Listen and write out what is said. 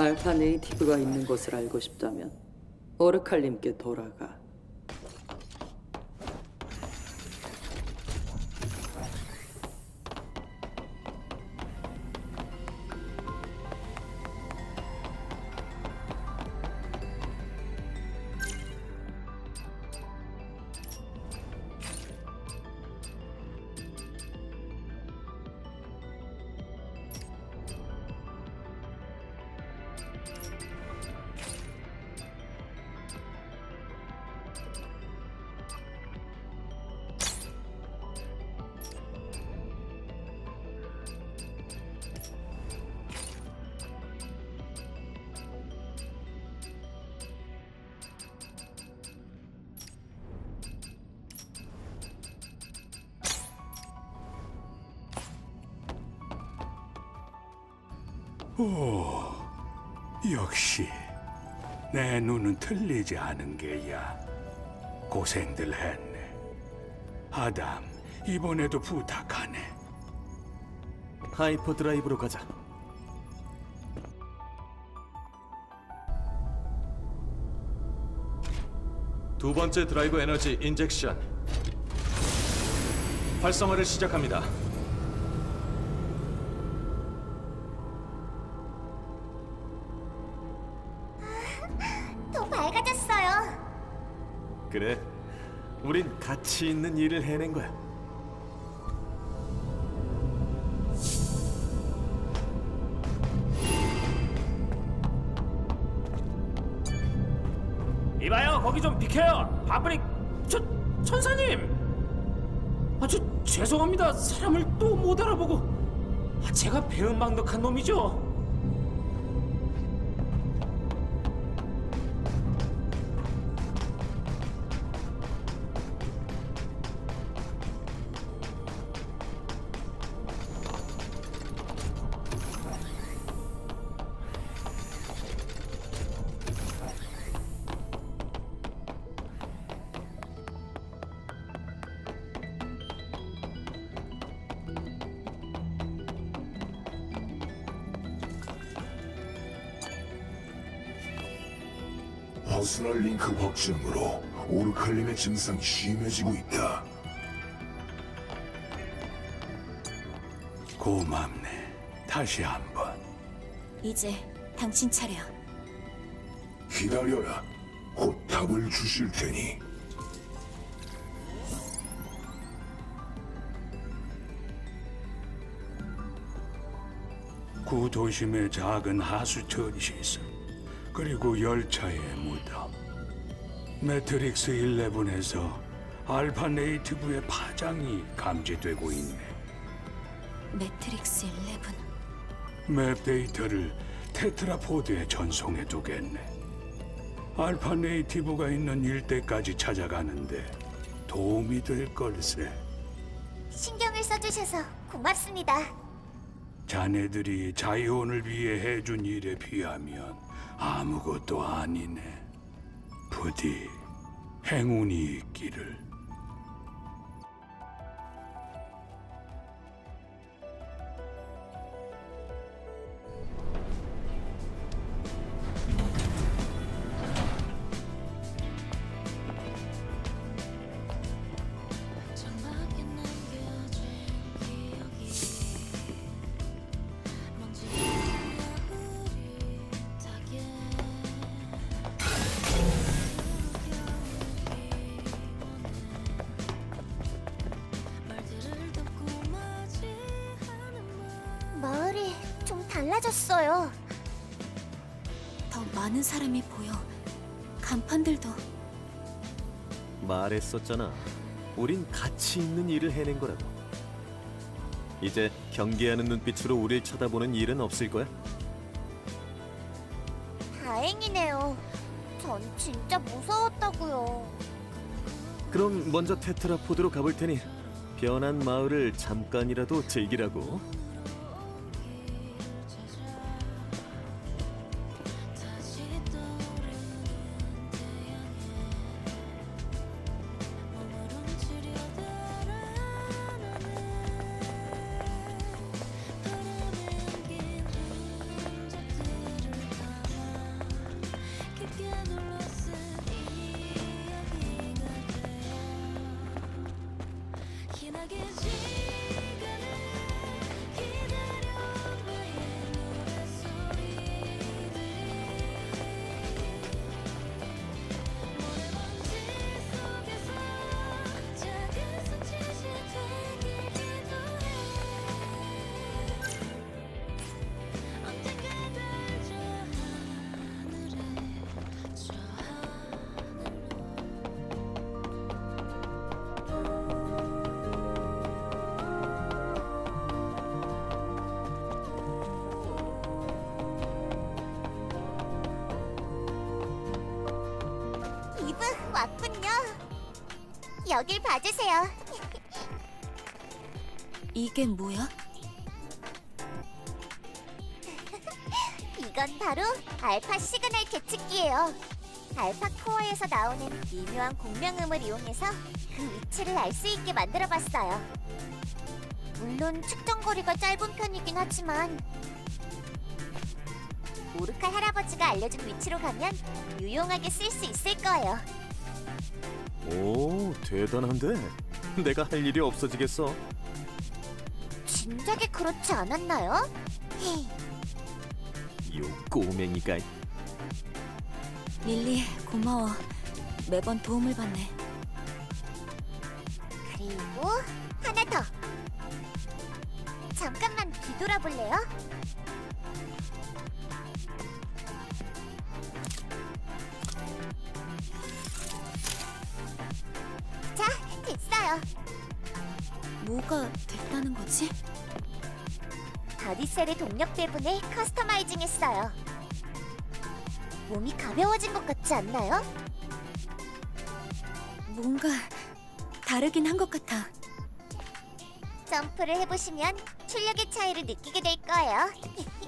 알파 네이티브가 있는 곳을 알고 싶다면 오르칼님께 돌아가. 역시 내 눈은 틀리지 않은 게야. 고생들 했네. 아담, 이번에도 부탁하네. 하이퍼 드라이브로 가자. 두 번째 드라이브 에너지 인젝션 활성화를 시작합니다. 그래. 우린 가치 있는 일을 해낸 거야. 이봐요 거기 좀 비켜요. 바브릭 저 천사님! 아저 죄송합니다. 사람을 또 못 알아보고. 아, 제가 배은망덕한 놈이죠 퍼스널 링크 확증으로 오르칼림의 증상이 심해지고 있다. 고맙네. 다시 한번. 이제 당신 차례야. 기다려라. 곧 답을 주실 테니. 구도심의 작은 하수 처리시설 그리고 열차의 무덤 매트릭스 11에서 알파 네이티브의 파장이 감지되고 있네 매트릭스 11. 맵 데이터를 테트라포드에 전송해 두겠네 알파 네이티브가 있는 일대까지 찾아가는데 도움이 될 걸세 신경을 써주셔서 고맙습니다. 자네들이 자이온을 위해 해준 일에 비하면 아무것도 아니네. 부디 행운이 있기를. 달라졌어요. 더 많은 사람이 보여 간판들도 말했었잖아. 우린 가치 있는 일을 해낸 거라고. 이제 경계하는 눈빛으로 우릴 쳐다보는 일은 없을 거야. 다행이네요. 전 진짜 무서웠다고요. 그럼 먼저 테트라포드로 가볼 테니 변한 마을을 잠깐이라도 즐기라고. しん 여길 봐주세요. 이게 뭐야? 이건 바로 알파 시그널 계측기예요. 알파 코어에서 나오는 미묘한 공명음을 이용해서 그 위치를 알 수 있게 만들어봤어요. 물론 측정 거리가 짧은 편이긴 하지만 오르칼 할아버지가 알려준 위치로 가면 유용하게 쓸 수 있을 거예요. 오, 대단한데? 내가 할 일이 없어지겠어. 진작에 그렇지 않았나요? 헤이, 요 꼬맹이가 릴리 고마워. 매번 도움을 받네. 그리고 하나 더. 잠깐만 뒤돌아볼래요? 됐어요. 뭐가 됐다는 거지? 바디셀의 동력 배분을 커스터마이징 했어요. 몸이 가벼워진 것 같지 않나요? 뭔가 다르긴 한 것 같아. 점프를 해보시면 출력의 차이를 느끼게 될 거예요.